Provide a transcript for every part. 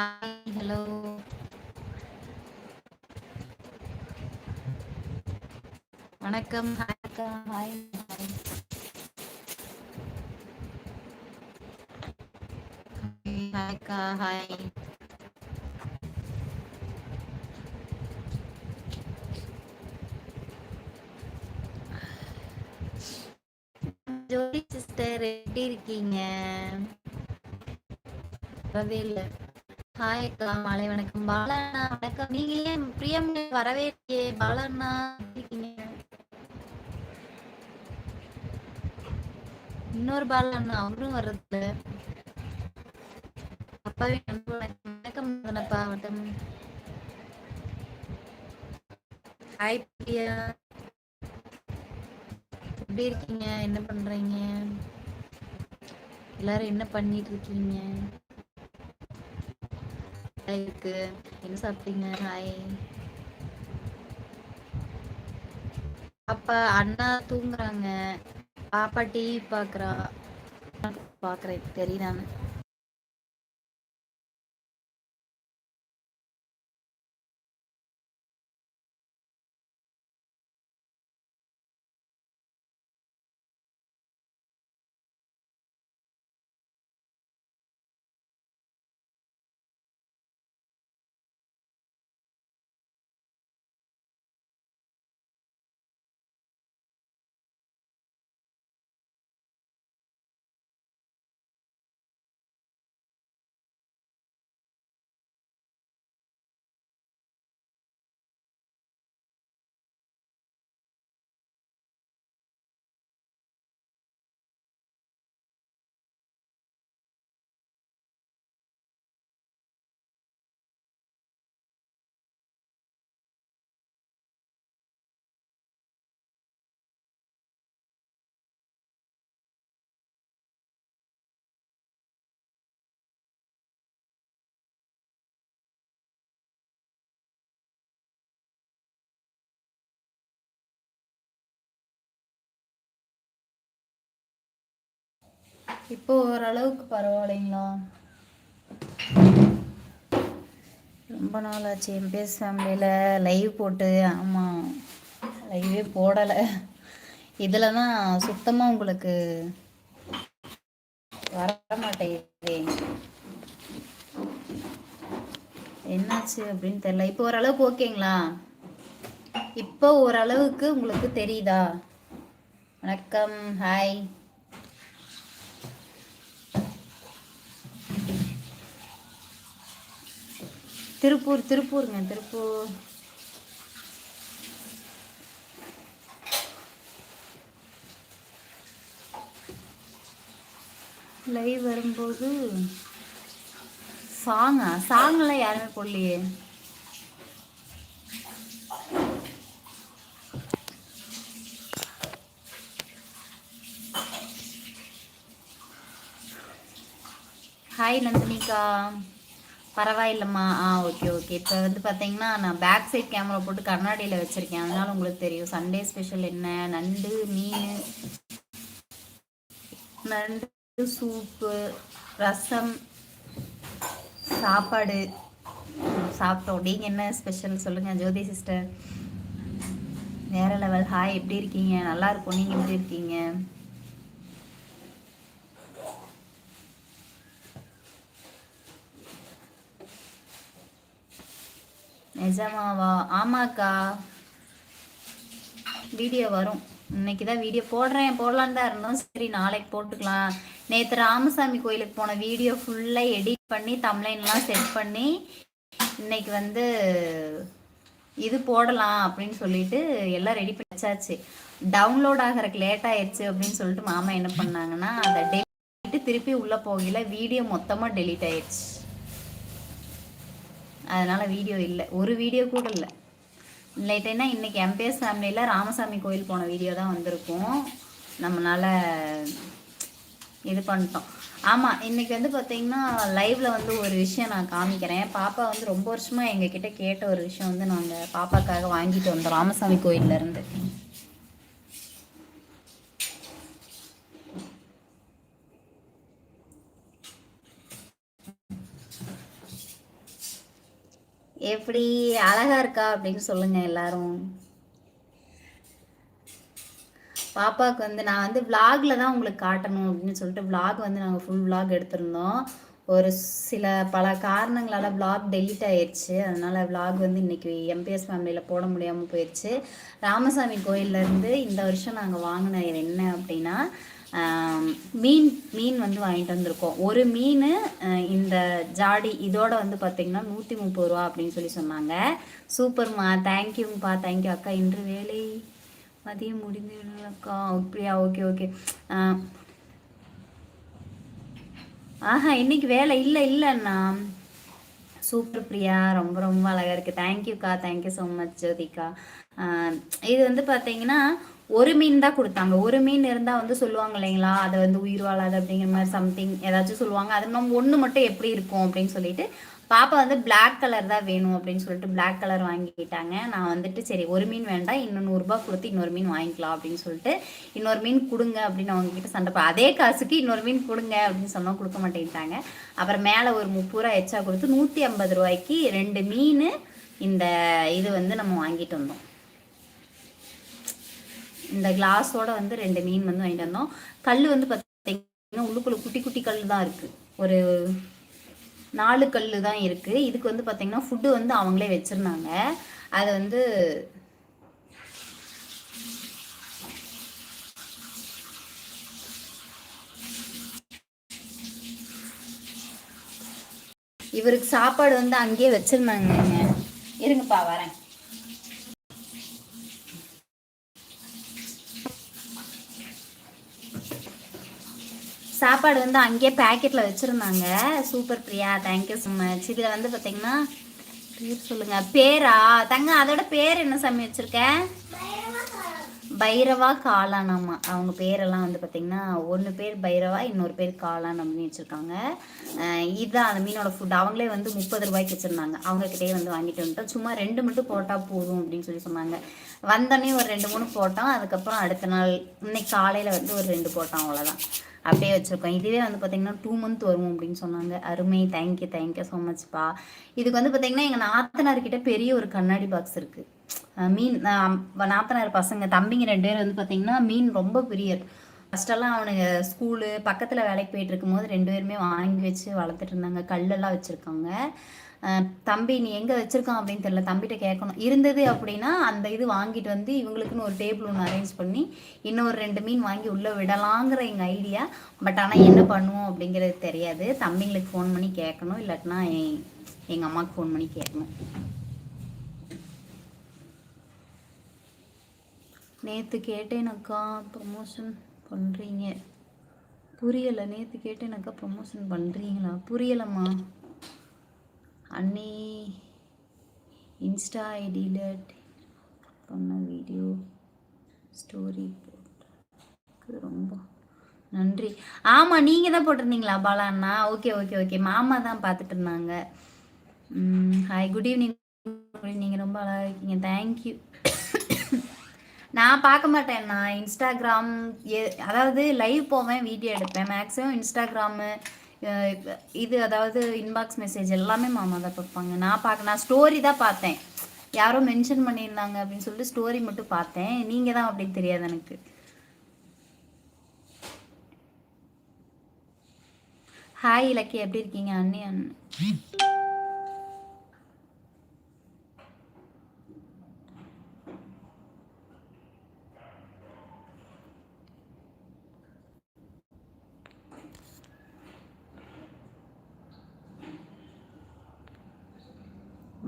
Hi hello வணக்கம் வணக்கம். Hi hi ஹாய்க்கா ஹாய் ஜோதி சிஸ்டர் எப்படி இருக்கீங்க? வரவே இல்லை ஹாய் அக்கா மாலை வணக்கம். பாலண்ணா வணக்கம். நீங்க ஏன் பிரியம் வரவே இல்லையே? பாலண்ணா அண்ணா இருக்கீங்க. இன்னொரு பாலண்ணா அவரும் வர்றது அப்பாவே வணக்கம். வணக்கம் வணக்கம். ஹாய் பிரியா. எப்படி இருக்கீங்க? என்ன பண்றீங்க? எல்லாரும் என்ன பண்ணிட்டு இருக்கீங்க? இருக்கு. என்ன சாப்பிட்டீங்க? ஹாய் அப்பா அண்ணா தூங்குறாங்க. பாப்பா டிவி பாக்குறா. பாக்குறேன். தெரியுதானு இப்போ ஓரளவுக்கு பரவாயில்லைங்களா? ரொம்ப நாள் ஆச்சு எம்பிஎஸ் ஃபேமிலியில் லைவ் போட்டு ஆமாம் லைவே போடலை. இதில் தான் சுத்தமாக உங்களுக்கு வர மாட்டேங்குது என்னாச்சு அப்படின்னு தெரியல. இப்போ ஓரளவுக்கு ஓகேங்களா? இப்போ ஓரளவுக்கு உங்களுக்கு தெரியுதா? வணக்கம் ஹாய். திருப்பூர் திருப்பூருங்க திருப்பூர். லைவ் வரும்போது சாங்கா சாங்லாம் யாருமே போடலையே. ஹாய் நந்தினிகா. பரவாயில்லம்மா. ஆ ஓகே ஓகே இப்போ வந்து பார்த்தீங்கன்னா நான் பேக் சைட் கேமரா போட்டு கண்ணாடியில் வச்சுருக்கேன். அதனால உங்களுக்கு தெரியும். சண்டே ஸ்பெஷல் என்ன? நண்டு மீன் நண்டு சூப்பு ரசம் சாப்பாடு. சாப்பிட்டோம். நீங்கள் என்ன ஸ்பெஷல் சொல்லுங்கள் ஜோதி சிஸ்டர் வேற லெவல் ஹாய் எப்படி இருக்கீங்க? நல்லா இருக்கும். நீங்கள் எப்படி இருக்கீங்க? நிஜமாவா? ஆமாக்கா. வீடியோ வரும். இன்னைக்கு தான் வீடியோ போடுறேன். போடலான்னு தான் இருந்தோம். சரி நாளைக்கு போட்டுக்கலாம். நேற்று ராமசாமி கோயிலுக்கு போன வீடியோ ஃபுல்லாக எடிட் பண்ணி தம்லைன்லாம் செட் பண்ணி இன்னைக்கு வந்து இது போடலாம் அப்படின்னு சொல்லிட்டு எல்லாம் ரெடி பண்ணி வச்சாச்சு. டவுன்லோட் ஆகிறதுக்கு லேட் ஆயிடுச்சு அப்படின்னு சொல்லிட்டு மாமா என்ன பண்ணாங்கன்னா அதை டெலிட் திருப்பி உள்ளே போகல. வீடியோ மொத்தமாக டெலீட் ஆயிடுச்சு அதனால் வீடியோ இல்லை. ஒரு வீடியோ கூட இல்லை. லேட்டேன்னா இன்றைக்கி எம்பிஎஸ் ஃபேமிலியில் ராமசாமி கோயில் போன வீடியோ தான் வந்திருக்கும். நம்மளால் இது பண்ணிட்டோம். ஆமாம் இன்றைக்கி வந்து பார்த்திங்கன்னா லைவில் வந்து ஒரு விஷயம் நான் காமிக்கிறேன். பாப்பா வந்து ரொம்ப வருஷமாக எங்ககிட்ட கேட்ட ஒரு விஷயம் வந்து நாங்கள் பாப்பாக்காக வாங்கிட்டு வந்தோம் ராமசாமி கோயிலேருந்து எப்படி அழகா இருக்கா அப்படின்னு சொல்லுங்க எல்லாரும். பாப்பாவுக்கு வந்து நான் வந்து விலாகில் தான் உங்களுக்கு காட்டணும் அப்படின்னு சொல்லிட்டு விலாக் வந்து நாங்கள் ஃபுல் விலாக் எடுத்திருந்தோம். ஒரு சில பல காரணங்களால் விலாக் டெலிட் ஆயிடுச்சு அதனால் விலாக் வந்து இன்றைக்கி எம்பிஎஸ் ஃபேமிலியில் போட முடியாமல் போயிடுச்சு ராமசாமி கோயிலேருந்து இந்த வருஷம் நாங்கள் வாங்கின என்ன அப்படின்னா மீன் மீன் வந்து வாங்கிட்டு வந்திருக்கோம். ஒரு மீன் இந்த ஜாடி இதோட வந்து பார்த்திங்கன்னா நூற்றி முப்பது ரூபா அப்படின்னு சொல்லி சொன்னாங்க. சூப்பர்மா தேங்க்யூங்கப்பா தேங்க்யூ அக்கா. இன்று வேலை மதியம் முடிந்து அக்கா அப்படியா ஓகே ஓகே ஆஹா இன்னைக்கு வேலை இல்லை இல்லைண்ணா சூப்பர் பிரியா ரொம்ப ரொம்ப அழகாக இருக்குது தேங்க்யூக்கா thank you so much Jyothika. இது வந்து பார்த்தீங்கன்னா ஒரு மீன் தான் கொடுத்தாங்க. ஒரு மீன் இருந்தால் வந்து சொல்லுவாங்க இல்லைங்களா? அதை வந்து உயிர் வாழாது அப்படிங்கிற மாதிரி சம்திங் ஏதாச்சும் சொல்லுவாங்க. அது நம்ம ஒன்று மட்டும் எப்படி இருக்கும் அப்படின்னு சொல்லிட்டு பாப்பா வந்து பிளாக் கலர் தான் வேணும் அப்படின்னு சொல்லிட்டு பிளாக் கலர் வாங்கிக்கிட்டாங்க நான் வந்துட்டு சரி ஒரு மீன் வேண்டாம் இன்னும் நூறுரூபா கொடுத்து இன்னொரு மீன் வாங்கிக்கலாம் அப்படின்னு சொல்லிட்டு இன்னொரு மீன் கொடுங்க அப்படின்னு அவங்க கிட்ட சண்டை அதே காசுக்கு இன்னொரு மீன் கொடுங்க அப்படின்னு சொன்னால் கொடுக்க மாட்டேங்கிட்டாங்க அப்புறம் மேலே ஒரு முப்பது ரூபா எச்சா கொடுத்து நூற்றி ஐம்பது ரூபாய்க்கு ரெண்டு மீன் இந்த இது வந்து நம்ம வாங்கிட்டு வந்தோம். இந்த கிளாஸோட வந்து ரெண்டு மீன் வந்து வாங்கிட்டு வந்தோம். கல் வந்து பார்த்தீங்கன்னா உள்ளுக்குள்ள குட்டி குட்டி கல் தான் இருக்குது ஒரு நாலு கல் தான் இருக்குது இதுக்கு வந்து பார்த்திங்கன்னா ஃபுட்டு வந்து அவங்களே வச்சுருந்தாங்க. அது வந்து இவருக்கு சாப்பாடு வந்து அங்கேயே வச்சுருந்தாங்க இருங்கப்பா வரேன். சாப்பாடு வந்து அங்கேயே பேக்கெட்டில் வச்சுருந்தாங்க. Super Priya thank you so much இதில் வந்து பார்த்தீங்கன்னா பேர் சொல்லுங்கள் பேரா? தங்க அதோட பேர் என்ன சாமி வச்சுருக்கேன் பைரவா காளானாமா. அவங்க பேரெல்லாம் வந்து பார்த்திங்கன்னா ஒன்று பேர் பைரவா இன்னொரு பேர் காளான் அப்படின்னு வச்சுருக்காங்க இதுதான் அந்த மீனோட ஃபுட் அவங்களே வந்து முப்பது ரூபாய்க்கு வச்சுருந்தாங்க. அவங்கக்கிட்டே வந்து வாங்கிட்டு வந்துட்டோம். சும்மா ரெண்டு மட்டும் போட்டால் போதும் அப்படின்னு சொல்லி சொன்னாங்க. வந்தோடனே ஒரு ரெண்டு மூணு போட்டோம். அதுக்கப்புறம் அடுத்த நாள் இன்னைக்கு காலையில் வந்து ஒரு ரெண்டு போட்டோம் அவ்வளோதான் அப்படியே வச்சுருக்கோம். இதுவே வந்து பார்த்திங்கன்னா டூ மந்த் வரும் அப்படின்னு சொன்னாங்க. அருமை. தேங்க்யூ தேங்க்யூ ஸோ மச்ப்பா இதுக்கு வந்து பார்த்திங்கன்னா எங்கள் நாத்தனார்கிட்ட பெரிய ஒரு கண்ணாடி பாக்ஸ் இருக்குது மீன் நாத்தனார் பசங்க தம்பிங்க ரெண்டு பேர் வந்து பார்த்திங்கன்னா மீன் ரொம்ப பிரியர். ஃபஸ்ட்டெல்லாம் அவனுங்க ஸ்கூலு பக்கத்தில் வேலைக்கு போயிட்டு இருக்கும்போது ரெண்டு பேருமே வாங்கி வச்சு வளர்த்துட்டு இருந்தாங்க. கல்லெல்லாம் வச்சுருக்காங்க. தம்பி நீ எங்கே வச்சுருக்கான்? அப்படின்னு தெரியல. தம்பிகிட்ட கேட்கணும். இருந்தது அப்படின்னா அந்த இது வாங்கிட்டு வந்து இவங்களுக்குன்னு ஒரு டேபிள் ஒன்று அரேஞ்ச் பண்ணி இன்னொரு ரெண்டு மீன் வாங்கி உள்ளே விடலாங்கிற எங்கள் ஐடியா. பட் ஆனால் என்ன பண்ணுவோம்? அப்படிங்கிறது தெரியாது. தம்பிங்களுக்கு ஃபோன் பண்ணி கேட்கணும். இல்லாட்டினா எங்கள் அம்மாவுக்கு ஃபோன் பண்ணி கேட்கணும். நேற்று கேட்டேனக்கா ப்ரொமோஷன் பண்ணுறீங்க புரியலை. நேற்று கேட்டேனக்கா ப்ரொமோஷன் பண்ணுறீங்களா புரியலம்மா. அன்னி இன்ஸ்டா ஐடியில் பண்ண வீடியோ ஸ்டோரி போட்டு ரொம்ப நன்றி. ஆமாம் நீங்கள் தான் போட்டிருந்தீங்களா பாலா அண்ணா? Okay okay okay. மாமா தான் பார்த்துட்டு இருந்தாங்க. ஹாய் குட் ஈவினிங் நீங்கள் ரொம்ப அழகாக இருக்கீங்க. தேங்க்யூ நான் பார்க்க மாட்டேன் நான் இன்ஸ்டாகிராம் அதாவது லைவ் போவேன் வீடியோ எடுப்பேன். மேக்ஸிமம் இன்ஸ்டாகிராமு இது அதாவது இன்பாக்ஸ் மெசேஜ் எல்லாமே மாமா தான் பார்ப்பாங்க நான் பார்க்க நான் ஸ்டோரி தான் பார்த்தேன். யாரோ மென்ஷன் பண்ணியிருந்தாங்க அப்படின்னு சொல்லிட்டு ஸ்டோரி மட்டும் பார்த்தேன். நீங்கள் தான் அப்படின்னு தெரியாது எனக்கு. ஹாய் இலக்கி எப்படி இருக்கீங்க? அண்ணி அண்ணன்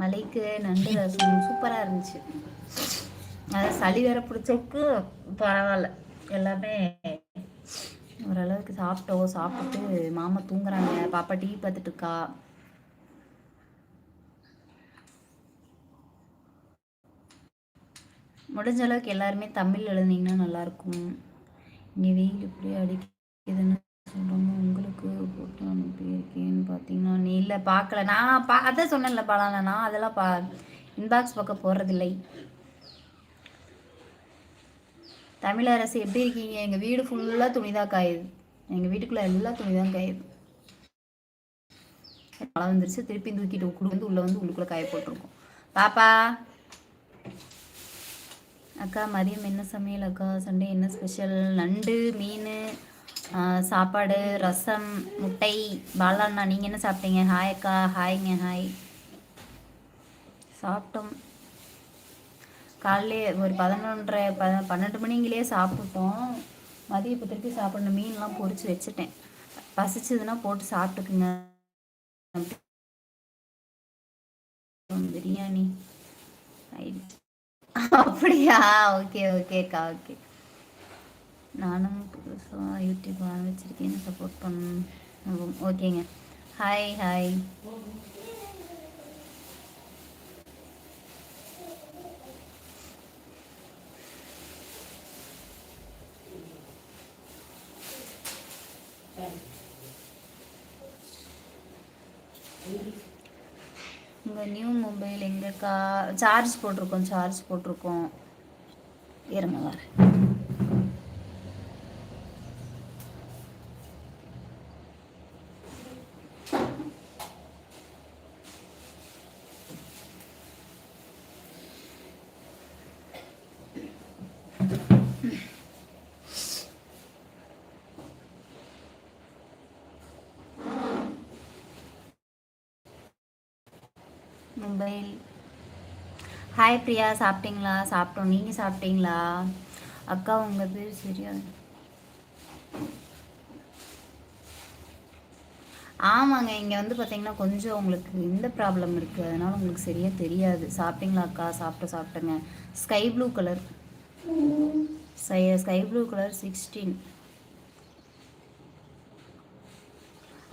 மலைக்கு நண்டு ரசம் சூப்பராக இருந்துச்சு. அதான் சளி வேற பிடிச்சதுக்கு பரவாயில்ல. எல்லாமே ஓரளவுக்கு சாப்பிட்டோம் சாப்பிட்டுட்டு மாமா தூங்குறாங்க. பாப்பா டிவி பார்த்துட்டு இருக்கா. முடிஞ்ச அளவுக்கு எல்லாருமே தமிழ் எழுதினீங்கன்னா நல்லாயிருக்கும் இங்கே வெயில் இப்படி அடிக்குதுன்னு சொல்கிறாங்க உங்களுக்கு போட்டு அனுப்பியிருக்கேன்னு பார்த்தீங்கன்னா நீ இல்லை பார்க்கல. நான் பா அதான் சொன்னேன்ல பலான நான் அதெல்லாம் பா இன்பாக்ஸ் பக்கம் போடுறதில்லை. தமிழரசு எப்படி இருக்கீங்க? எங்கள் வீடு ஃபுல்லாக துணி தான் காயுது. எங்கள் வீட்டுக்குள்ளே எல்லாம் துணி தான் காயுது. மழை வந்துருச்சு திருப்பி தூக்கிட்டு குடு வந்து உள்ளே வந்து உள்ளுக்குள்ளே காய போட்டிருக்கோம். பாப்பா. அக்கா மதியம் என்ன சமையல்? அக்கா சண்டே என்ன ஸ்பெஷல் நண்டு மீன் சாப்பாடு ரசம் முட்டை பாலாண்ணா நீங்கள் என்ன சாப்பிட்டீங்க? ஹாய் அக்கா. ஹாய்ங்க ஹாய் சாப்பிட்டோம். காலையிலே ஒரு பதினொன்றரை ப பன்னெண்டு மணிங்களே சாப்பிட்டோம். மதியம் இப்போ திருப்பி சாப்பிடணும். மீன்லாம் பொறிச்சு வச்சுட்டேன். பசிச்சதுன்னா போட்டு சாப்பிட்டுக்குங்க. பிரியாணி. அப்படியா? ஓகே ஓகேக்கா ஓகே நானும் புதுசாக யூடியூப் ஆரம்பிச்சிருக்கேன் சப்போர்ட் பண்ணும் ஓகேங்க ஹாய் ஹாய் உங்கள் நியூ மொபைல் எங்கேக்கா சார்ஜ் போட்டிருக்கோம் சார்ஜ் போட்டிருக்கோம். இருங்க வரேன். மொபைல் ஹாய் பிரியா சாப்பிட்டீங்களா? சாப்பிட்டோம். நீங்கள் சாப்பிட்டீங்களா? அக்கா உங்கள் பேர் சரியா. ஆமாங்க இங்கே வந்து பார்த்தீங்கன்னா கொஞ்சம் உங்களுக்கு இந்த ப்ராப்ளம் இருக்குது அதனால் உங்களுக்கு சரியாக தெரியாது. சாப்பிட்டீங்களா அக்கா? சாப்பிட்டு சாப்பிட்டுங்க. Sky blue colour sky blue colour sixteen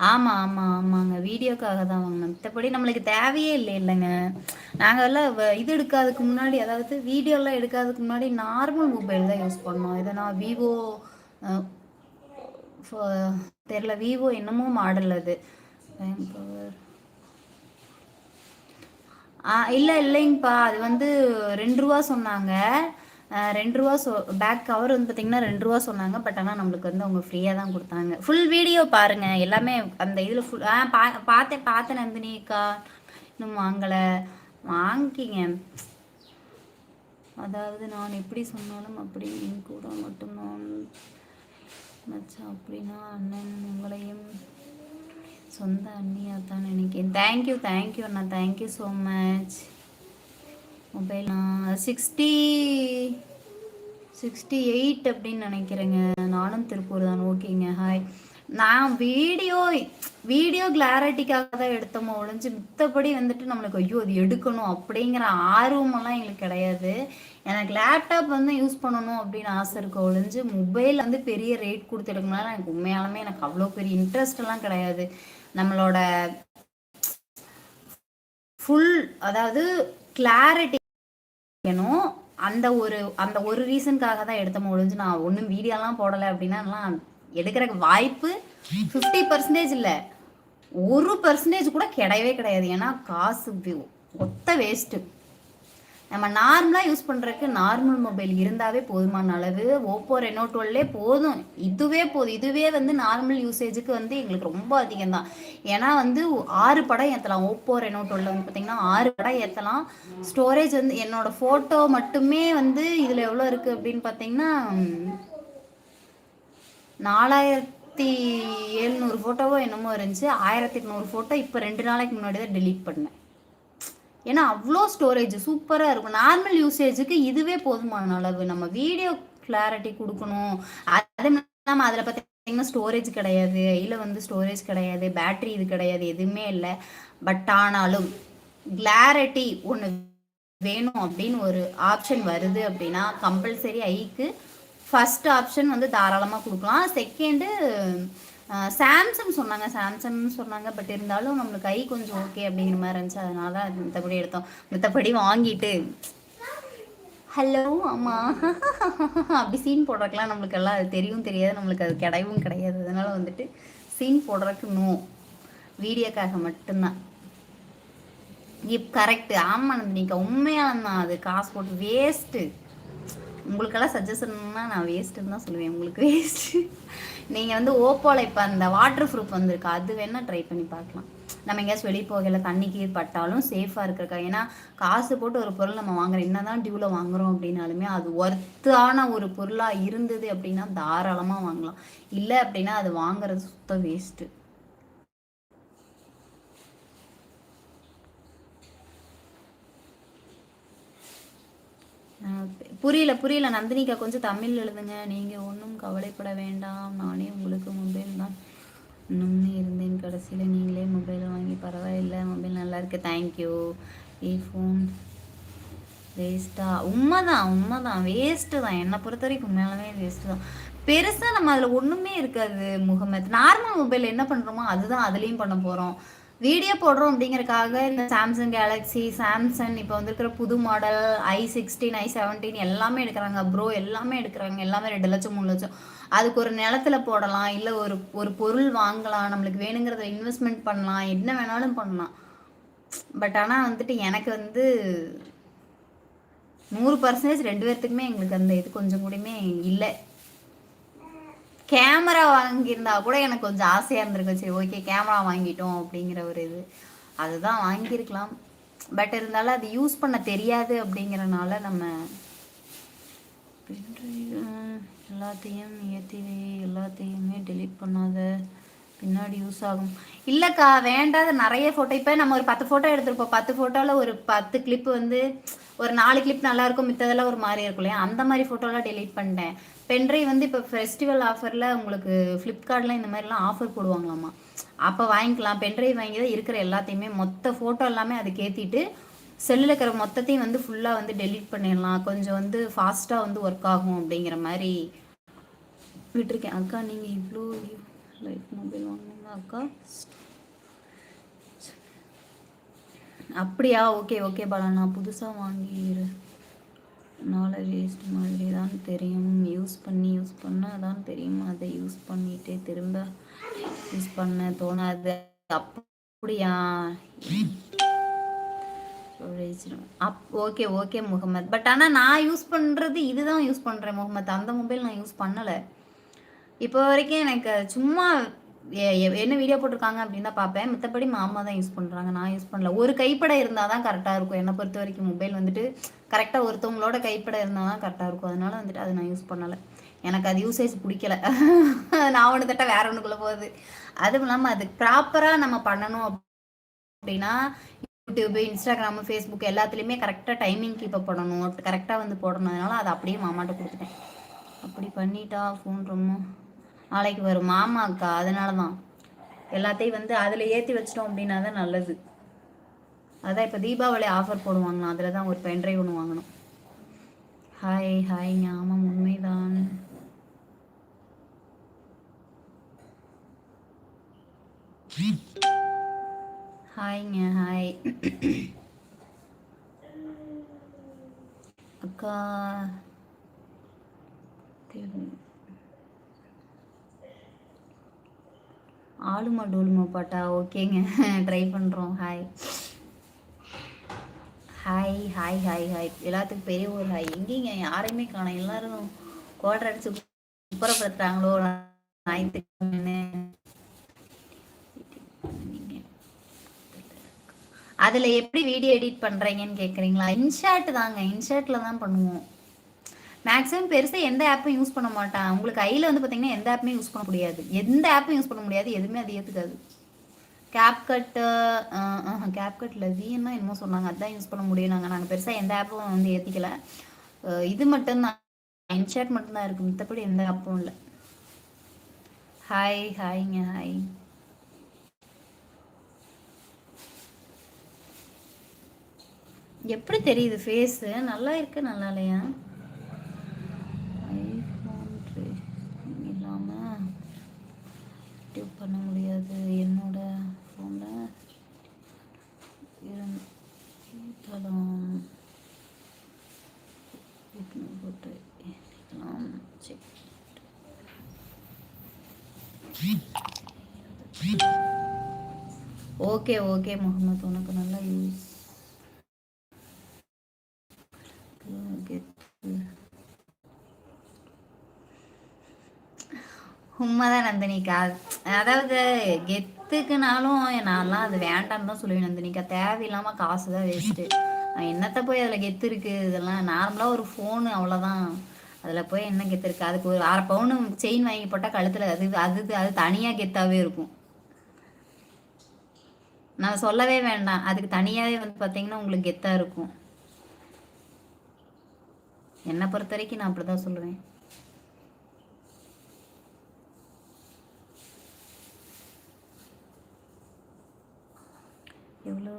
ஆமாம் ஆமாம் ஆமாங்க. வீடியோக்காக தான் வாங்கினோம். மற்றபடி நம்மளுக்கு தேவையே இல்லை இல்லைங்க. நாங்கள் எல்லாம் இது எடுக்காததுக்கு முன்னாடி அதாவது வீடியோலாம் எடுக்காததுக்கு முன்னாடி நார்மல் மொபைல் தான் யூஸ் பண்ணோம். இதை நான் விவோ தெரில விவோ என்னமோ மாடல் அது. ஆ இல்லை இல்லைங்கப்பா. அது வந்து ரெண்டு ரூபா சொன்னாங்க. ரெண்டு ரூபா சொ பேக் கவர் வந்து பார்த்தீங்கன்னா ரெண்டு ரூபா சொன்னாங்க பட் ஆனால் நம்மளுக்கு வந்து அவங்க ஃப்ரீயாக தான் கொடுத்தாங்க. ஃபுல் வீடியோ பாருங்கள் எல்லாமே அந்த இதில் ஃபுல் ஆ பா பார்த்தேன் பார்த்தேன் நந்தினிக்கா இன்னும் வாங்கலை. வாங்கிக்கிங்க. அதாவது நான் எப்படி சொன்னாலும் அப்படி என் கூட மட்டும்தான் மச்சா அப்படின்னா அண்ணன் உங்களையும் சொந்த அண்ணியாக தான் நினைக்கிறேன் thank you thank you Anna. Thank you so much mobile sixty sixty eight அப்படின்னு நினைக்கிறேங்க. நானும் திருப்பூர் தான். ஓகேங்க. ஹாய் நான் வீடியோ வீடியோ கிளாரிட்டிக்காக தான் எடுத்தோமோ ஒழிஞ்சு மித்தபடி வந்துட்டு நம்மளுக்கு ஐயோ அது எடுக்கணும் அப்படிங்கிற ஆர்வமெல்லாம் எங்களுக்கு கிடையாது. எனக்கு லேப்டாப் வந்து யூஸ் பண்ணணும் அப்படின்னு ஆசை இருக்க. ஒழிஞ்சு மொபைல் வந்து பெரிய ரேட் கொடுத்து எடுக்கணும்னால எனக்கு உண்மையாலுமே எனக்கு அவ்வளோ பெரிய இன்ட்ரெஸ்ட்லாம் கிடையாது. நம்மளோட ஃபுல் அதாவது கிளாரிட்டி வைக்கணும் அந்த ஒரு அந்த ஒரு ரீசனுக்காக தான் எடுத்தோம் ஒழிஞ்சு நான் ஒன்றும் வீடியோலாம் போடலை அப்படின்னா எடுக்கிற வாய்ப்பு ஃபிஃப்டி பர்சன்டேஜ் இல்லை. ஒரு பர்சன்டேஜ் கூட கிடையவே கிடையாது. ஏன்னா காசு ஒத்த வேஸ்ட்டு நம்ம நார்மலாக யூஸ் பண்ணுறதுக்கு நார்மல் மொபைல் இருந்தாவே போதுமான அளவு. ஓப்போ ரெனோ டுவெல்லே போதும். இதுவே போதும். இதுவே வந்து நார்மல் யூசேஜுக்கு வந்து எங்களுக்கு ரொம்ப அதிகம் தான் ஏன்னா வந்து ஆறு படம் ஏற்றலாம் ஓப்போ ரெனோ டுவெல்ல வந்து பார்த்திங்கன்னா ஆறு படம் ஏற்றலாம் ஸ்டோரேஜ் வந்து என்னோடய ஃபோட்டோ மட்டுமே வந்து இதில் எவ்வளோ இருக்குது அப்படின்னு பார்த்தீங்கன்னா நாலாயிரத்தி எழுநூறு ஃபோட்டோவோ என்னமோ இருந்துச்சு. ஆயிரத்தி எட்நூறு ஃபோட்டோ இப்போ ரெண்டு நாளைக்கு முன்னாடி தான் டெலீட் பண்ணேன். ஏன்னா அவ்வளோ ஸ்டோரேஜ் சூப்பராக இருக்கும். நார்மல் யூசேஜுக்கு இதுவே போதுமான அளவு. நம்ம வீடியோ கிளாரிட்டி கொடுக்கணும். அது இல்லாமல் அதில் பார்த்தீங்கன்னா ஸ்டோரேஜ் கிடையாது. இல்லை வந்து ஸ்டோரேஜ் கிடையாது. பேட்ரி இது கிடையாது. எதுவுமே இல்லை. பட் ஆனாலும் கிளாரிட்டி ஒன்று வேணும் அப்படின்னு ஒரு ஆப்ஷன் வருது அப்படின்னா கம்பல்சரி ஐக்கு ஃபஸ்ட் ஆப்ஷன் வந்து தாராளமாக கொடுக்கலாம். செகண்டு சாம்சங் சொன்னாங்க சாம்சங்னு சொன்னாங்க பட் இருந்தாலும் நம்மளுக்கு கை கொஞ்சம் ஓகே அப்படிங்கிற மாதிரி இருந்துச்சு. அதனால அது மற்றபடி எடுத்தோம். மற்றபடி வாங்கிட்டு ஹலோ ஆமாம் அப்படி சீன் போடுறதுக்கெலாம் நம்மளுக்கு எல்லாம் அது தெரியும் தெரியாது. நம்மளுக்கு அது கிடையவும் கிடையாது. அதனால வந்துட்டு சீன் போடுறதுக்கு நோ வீடியோக்காக மட்டும்தான். இப் கரெக்டு ஆமாம் நீங்கள் உண்மையாக தான் அது. காசு போட்டு வேஸ்ட்டு உங்களுக்கெல்லாம் சஜஷன்னா நான் வேஸ்ட்டுன்னு தான் சொல்லுவேன். உங்களுக்கு வேஸ்ட்டு நீங்கள் வந்து ஓப்போவில் இப்போ அந்த வாட்டர் ப்ரூஃப் வந்திருக்கு. அது வேணால் ட்ரை பண்ணி பார்க்கலாம். நம்ம எங்கேயாச்சும் வெளியே போகல தண்ணிக்கு பட்டாலும் சேஃபாக இருக்கிறக்கா ஏன்னா காசு போட்டு ஒரு பொருள் நம்ம வாங்குறோம் என்ன தான் டியூவில் வாங்குறோம் அப்படின்னாலுமே அது ஒர்த்தான ஒரு பொருளாக இருந்தது அப்படின்னா தாராளமாக வாங்கலாம். இல்லை அப்படின்னா அது வாங்குறது சுத்த வேஸ்ட்டு புரியல புரியல. நந்தினிக்கா கொஞ்சம் தமிழ் எழுதுங்க. நீங்கள் ஒன்றும் கவலைப்பட வேண்டாம். நானே உங்களுக்கு மொபைல் தான் இன்னுமே இருந்தேன் கடைசியில். நீங்களே மொபைல் வாங்கி பரவாயில்ல. மொபைல் நல்லா இருக்கு. தேங்க்யூ ஏ ஃபோன் வேஸ்ட்டா உண்மைதான் உண்மைதான். வேஸ்ட்டு தான். என்னை பொறுத்த வரைக்கும் உண்மையாலுமே வேஸ்ட்டு தான். பெருசாக நம்ம அதில் ஒன்றுமே இருக்காது முகமது. நார்மல் மொபைல் என்ன பண்ணுறோமோ அதுதான் அதுலேயும் பண்ண போகிறோம் வீடியோ போடுறோம் அப்படிங்கறக்காக இந்த சாம்சங் கேலக்ஸி சாம்சங் இப்போ வந்துருக்கிற புது model I sixteen I seventeen எல்லாமே எடுக்கிறாங்க. ப்ரோ எல்லாமே எடுக்கிறாங்க. எல்லாமே ரெண்டு லட்சம் மூணு லட்சம். அதுக்கு ஒரு நிலத்துல போடலாம். இல்லை ஒரு ஒரு பொருள் வாங்கலாம். நம்மளுக்கு வேணுங்கிறத இன்வெஸ்ட்மெண்ட் பண்ணலாம். என்ன வேணாலும் பண்ணலாம். பட் ஆனால் வந்துட்டு எனக்கு வந்து நூறு பர்சன்டேஜ் ரெண்டு பேர்த்துக்குமே எங்களுக்கு அந்த இது கொஞ்சம் கூடயுமே இல்லை. கேமரா வாங்கியிருந்தா கூட எனக்கு கொஞ்சம் ஆசையாக இருந்திருக்கு சரி ஓகே கேமரா வாங்கிட்டோம் அப்படிங்கிற ஒரு இது. அதுதான் வாங்கியிருக்கலாம். பட் இருந்தாலும் அது யூஸ் பண்ண தெரியாது அப்படிங்கிறனால நம்ம எல்லாத்தையும் ஏற்றி எல்லாத்தையுமே டெலீட் பண்ணாத. பின்னாடி யூஸ் ஆகும். இல்லைக்கா வேண்டாத நிறைய ஃபோட்டோ இப்போ நம்ம ஒரு பத்து ஃபோட்டோ எடுத்திருப்போம். பத்து ஃபோட்டோவில் ஒரு பத்து கிளிப் வந்து ஒரு நாலு கிளிப் நல்லாயிருக்கும் மித்ததெல்லாம் ஒரு மாதிரி இருக்கும் இல்லையா? அந்த மாதிரி ஃபோட்டோலாம் டெலீட் பண்ணிட்டேன். பென்ட்ரைவ் வந்து இப்போ ஃபெஸ்டிவல் ஆஃபரில் உங்களுக்கு ஃப்ளிப்கார்ட்லாம் இந்த மாதிரிலாம் ஆஃபர் போடுவாங்களாம்மா அப்போ வாங்கிக்கலாம். பென்ட்ரைவ் வாங்கி தான் இருக்கிற எல்லாத்தையுமே மொத்த ஃபோட்டோ எல்லாமே அதுக்கு ஏற்றிட்டு செல்லில் இருக்கிற மொத்தத்தையும் வந்து ஃபுல்லாக வந்து டெலீட் பண்ணிடலாம். கொஞ்சம் வந்து ஃபாஸ்ட்டாக வந்து ஒர்க் ஆகும் அப்படிங்கிற மாதிரி விட்டுருக்கேன். அக்கா நீங்கள் இவ்வளோ லைஃப் மொபைல் வாங்கினீங்களா அக்கா அப்படியா? ஓகே ஓகே பாலா நான் புதுசாக வாங்கிடுறேன் நாலேஜ் வேஸ்ட் மாதிரி தான் தெரியும். யூஸ் பண்ணி யூஸ் பண்ணால் தான் தெரியும். அதை யூஸ் பண்ணிட்டே திரும்ப யூஸ் பண்ண தோணாது. அப்படியா? Up okay okay Mohammed. But ஆனால் நான் யூஸ் பண்ணுறது இதுதான் யூஸ் பண்ணுறேன் முகமது. அந்த மொபைல் நான் யூஸ் பண்ணலை. இப்போ வரைக்கும் எனக்கு சும்மா என்ன வீடியோ போட்டிருக்காங்க அப்படின்னு தான் பார்ப்பேன். மற்றபடி மாமா தான் யூஸ் பண்ணுறாங்க நான் யூஸ் பண்ணல. ஒரு கைப்பட இருந்தால் தான் கரெக்டாக இருக்கும். என்னை பொறுத்த வரைக்கும் மொபைல் வந்துட்டு கரெக்டாக ஒருத்தவங்களோட கைப்பட இருந்தால் தான் கரெக்டாக இருக்கும். அதனால வந்துட்டு அதை நான் யூஸ் பண்ணலை. எனக்கு அது யூசேஜ் பிடிக்கல. நான் ஒன்று தட்ட வேற ஒன்றுக்குள்ளே போகுது. அதுவும் இல்லாமல் அது ப்ராப்பராக நம்ம பண்ணணும் அப்படின்னா யூடியூப் இன்ஸ்டாகிராமு ஃபேஸ்புக் எல்லாத்துலேயுமே கரெக்டாக டைமிங் கீப்பப் பண்ணணும். கரெக்டாக வந்து போடணும். அதனால அதை அப்படியே மாமாட்ட கொடுத்துட்டேன். அப்படி பண்ணிட்டா ஃபோன் ரொம்ப நாளைக்கு வரும். மாமாக்கா அதனால தான் எல்லாத்தையும் வந்து அதில் ஏற்றி வச்சிட்டோம் அப்படின்னா தான் நல்லது. அதான் இப்போ தீபாவளி ஆஃபர் போடுவாங்கண்ணா அதில் தான் ஒரு பென்ட்ரைவ் ஒன்று வாங்கணும். ஹாய் ஹாய் ஆமாம் உண்மைதான். ஹாய்ங்க ஹாய் அக்கா. ஆளுமா டோலுமா பாட்டா ஓகேங்க. ட்ரை பண்ணுறோம் hi hi hi hi hi எல்லாத்துக்கும் பெரிய ஒரு ஹாய் எங்கேங்க? யாரையுமே காணும். எல்லாரும் கோட்டர் அடிச்சு குப்புறப்படுத்துறாங்களோ ஞாயிற்றுக்கிழமை. அதில் எப்படி வீடியோ எடிட் பண்ணுறீங்கன்னு கேட்குறீங்களா இன்ஷாட் தாங்க. இன்ஷாட்டில் தான் பண்ணுவோம். மேக்ஸிமம் பெருசாக எந்த ஆப்பும் யூஸ் பண்ண மாட்டான். உங்களுக்கு கையில் வந்து பார்த்தீங்கன்னா எந்த ஆப்புமே யூஸ் பண்ண முடியாது. எந்த ஆப்பும் யூஸ் பண்ண முடியாது. எதுவுமே அது ஏற்றுக்காது கேப் கட்டு கேப் கட்டில் விஎன்னா என்னமோ சொன்னாங்க. அதுதான் யூஸ் பண்ண முடியும் நாங்கள் நாங்கள் பெருசாக எந்த ஆப்பும் வந்து ஏற்றிக்கல இது மட்டும்தான் இன்ஷாட் மட்டும்தான் இருக்குது மற்றபடி எந்த ஆப்பும் இல்லை. ஹாய் ஹாய்ங்க ஹாய் எப்படி தெரியுது ஃபேஸு நல்லா இருக்கு நல்லா இல்லையா பண்ண முடியாது என்னோட ஃபோனில் போட்டு செக் ஓகே ஓகே முகமது உனக்கு நல்லா யூஸ் உண்மைதான் நந்தினிக்கா அதாவது கெத்துக்குனாலும் நான்லாம் அது வேண்டாம்னு தான் சொல்லுவேன் நந்தினிக்கா தேவையில்லாமல் காசு தான் வேஸ்ட்டு என்னத்தை போய் அதில் கெத்து இருக்குது இதெல்லாம் நார்மலாக ஒரு ஃபோனு அவ்வளோதான் அதில் போய் என்ன கெத்து இருக்குது அதுக்கு ஒரு அரை பவுன் செயின் வாங்கி போட்டால் கழுத்தில் அது அது அது தனியாக கெத்தாவே இருக்கும். நான் சொல்லவே வேண்டாம். அதுக்கு தனியாகவே வந்து பார்த்தீங்கன்னா உங்களுக்கு கெத்தாக இருக்கும். என்னை பொறுத்த வரைக்கும் நான் அப்படி தான் சொல்லுவேன். எவ்வளோ?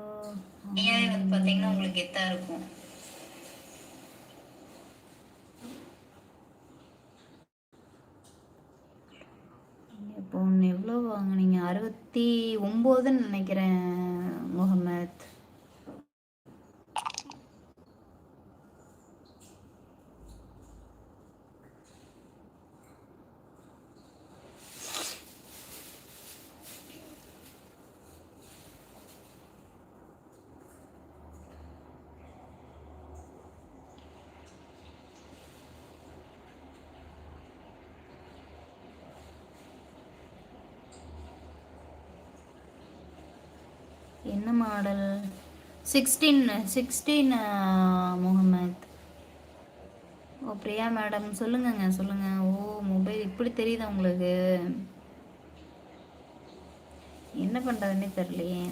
வந்து பார்த்தீங்கன்னா உங்களுக்கு கெத்தாக இருக்கும். இப்போ ஒன்று எவ்வளோ வாங்கினீங்க? அறுபத்தி ஒம்போதுன்னு நினைக்கிறேன் முகமத் என்ன மாடல் சிக்ஸ்டீன் சிக்ஸ்டீன் முகமத் ஓ பிரியா மேடம் சொல்லுங்கங்க சொல்லுங்க. ஓ மொபைல் இப்படி தெரியுதா உங்களுக்கு? என்ன பண்ணுறதுன்னே தெரியலையே.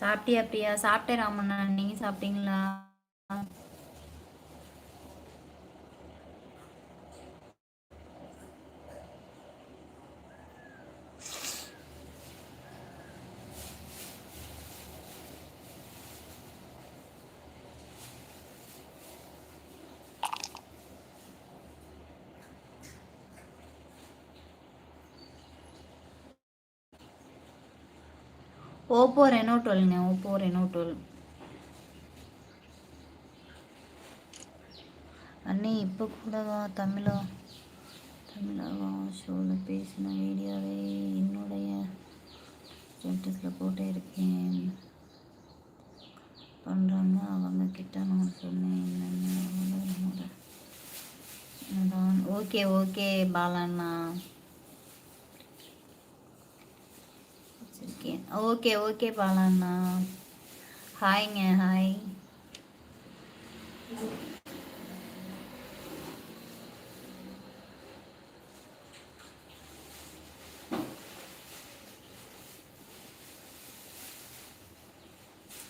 சாப்பிட்டியா பிரியா? சாப்பிட்டேன் ராமண்ணா. நீங்க சாப்பிட்டீங்களா? ஓப்போ ரெனோ டுவெல்ங்க ஓப்போ ரெனோ டுவெல். அண்ணே இப்போ கூடவா தமிழா. தமிழாவா ஷோவில் பேசின வீடியோவே என்னுடைய ஸ்டேட்டஸில் போட்டே இருக்கேன். பண்ணுறாங்க அவங்க கிட்ட நான் சொன்னேன் என்னென்ன ஓகே ஓகே பாலண்ணா வச்சுருக்கேன் ஓகே ஓகே பாலாண்ணா. ஹாய்ங்க ஹாய்.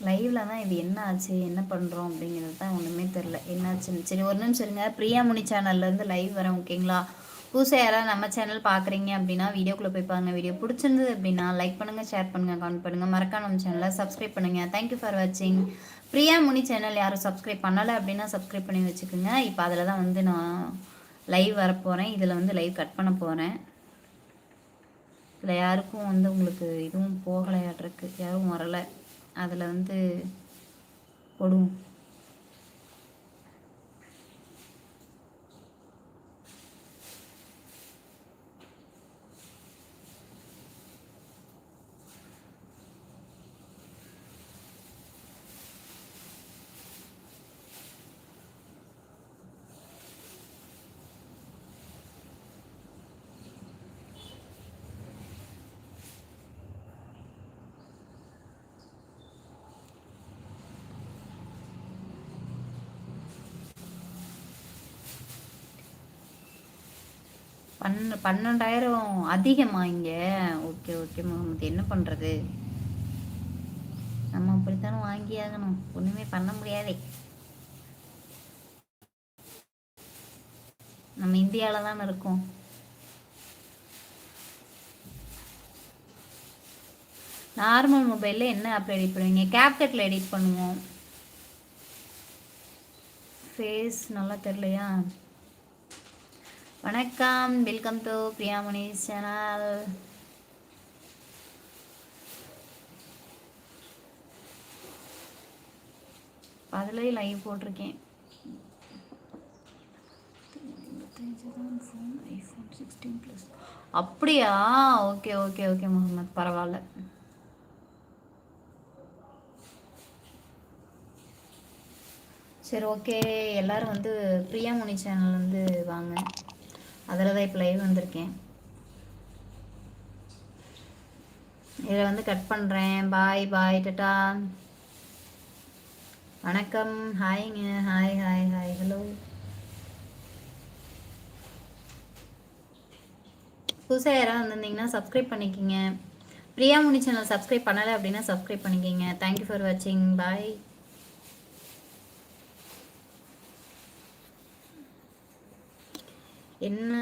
லைவில் தான் இது என்ன ஆச்சு என்ன பண்ணுறோம் அப்படிங்கிறது தான் ஒன்றுமே தெரில என்னாச்சுன்னு. சரி ஒரு நிமிஷம் இருங்க. பிரியாமுனி சேனல்லேருந்து லைவ் வரேன் ஓகேங்களா புதுசாக யாராவது நம்ம சேனல் பார்க்குறீங்க அப்படின்னா வீடியோக்குள்ளே போய் பாருங்கள் வீடியோ பிடிச்சிருந்தது அப்படின்னா லைக் பண்ணுங்கள் ஷேர் பண்ணுங்கள் கமெண்ட் பண்ணுங்கள் மறக்காம நம்ம சேனலை சப்ஸ்கிரைப் பண்ணுங்கள் தேங்க்யூ ஃபார் வாட்சிங் பிரியா முனி சேனல் யாரும் சப்ஸ்கிரைப் பண்ணலை அப்படின்னா சப்ஸ்கிரைப் பண்ணி வச்சுக்கோங்க. இப்போ அதில் தான் வந்து நான் லைவ் வரப்போகிறேன் இதில் வந்து லைவ் கட் பண்ண போகிறேன் இதில் யாருக்கும் வந்து உங்களுக்கு இதுவும் போகலையாட்ருக்கு யாரும் வரலை. அதில் வந்து போடுவோம். பன்ன பன்னெண்டாயிரம் அதிகமா இங்கே? ஓகே ஓகே முகமது என்ன பண்ணுறது நம்ம அப்படித்தானே வாங்கி ஆகணும். ஒன்றுமே பண்ண முடியாதே. நம்ம இந்தியாவில் தானே இருக்கோம். நார்மல் மொபைலில் என்ன ஆப் எடிட் பண்ணுவீங்க? கேப்கட்டில் எடிட் பண்ணுவோம். ஃபேஸ் நல்லா தெரிலையா வணக்கம். வெல்கம் டு பிரியாமணி சேனல் அதுலேயும் லைவ் போட்டிருக்கேன். அப்படியா? Okay okay okay Mohammed. பரவாயில்ல. சரி ஓகே எல்லாரும் வந்து பிரியாமணி சேனல் வந்து வாங்க. அதில் தான் இப்போ லைவ் வந்திருக்கேன். இதில் வந்து கட் பண்ணுறேன் பாய் பாய் டட்டா வணக்கம். ஹாய்ங்க ஹாய் ஹாய் ஹாய் ஹலோ புதுசாக யாராவது வந்திருந்தீங்கன்னா சப்ஸ்கிரைப் பண்ணிக்கிங்க. பிரியா முனி சேனல் சப்ஸ்கிரைப் பண்ணலை அப்படின்னா சப்ஸ்கிரைப் பண்ணிக்கிங்க. தேங்க்யூ ஃபார் வாட்சிங் பாய் என்ன